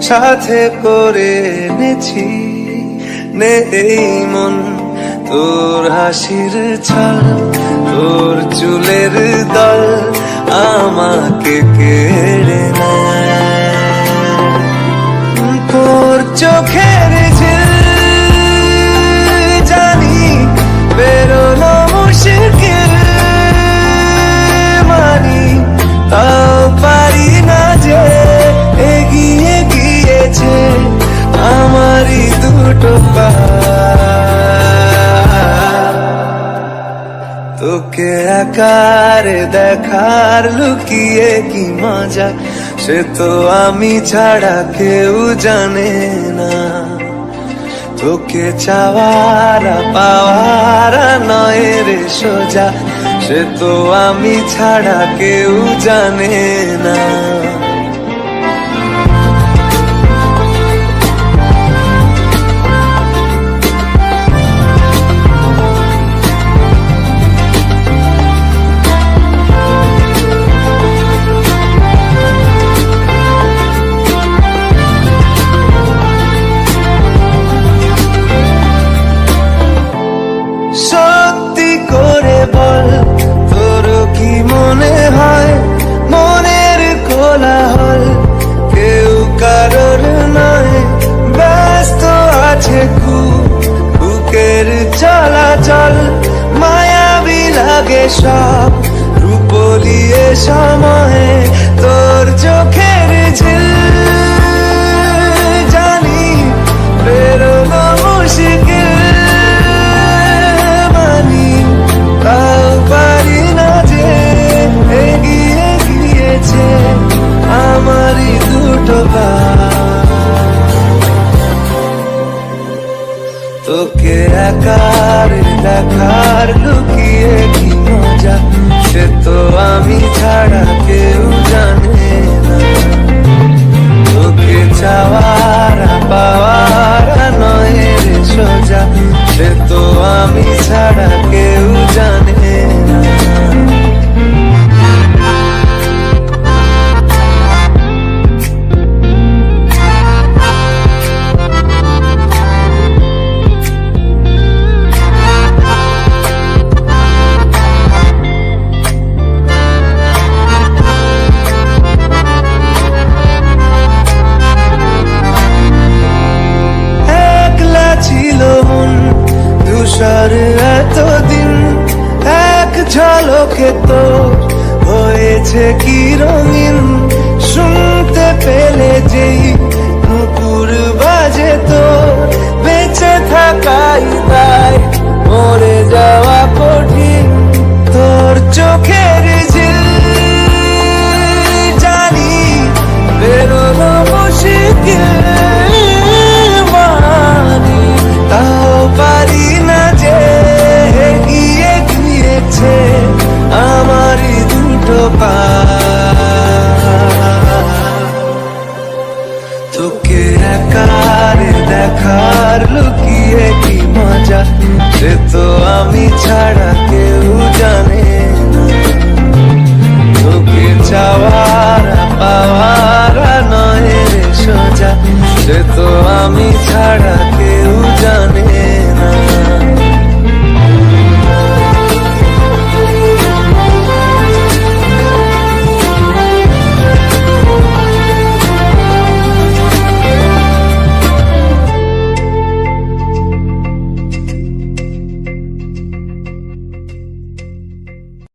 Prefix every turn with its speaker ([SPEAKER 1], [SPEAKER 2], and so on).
[SPEAKER 1] সাথে করে নেছি নে এই মন, তোর হাসির ছাল, তোর চুলের দল আমাকে কেড়ে নেয়। তোর চোখের আকার দেখার লুকিয়ে কি মজা? সে তো আমি ছাড়া কেউ জানে না। তোকে চাওয়ারা, পাওয়ার নয় রে সোজা। সে তো আমি ছাড়া কেউ জানে না। মায়াবী লাগে সব। রূপলিয়ে সময়ে একার দেখার লুকিয়ে কি মজা সে তো আমি ছাড়া কেউ জানে না। তোকে চাওয়ার, পাওয়ার নয় রে সোজা। সে তো আমি ছাড়া কেউ ঝলকে তো হয়েছে কি রঙিন শুনতে পেলে একার দেখার লুকিয়ে কি মজা সে তো আমি ছাড়া কেউ জানে তোকে চাওয়ার পাওয়ার নয় রে সোজা সে তো আমি ছাড়া কেউ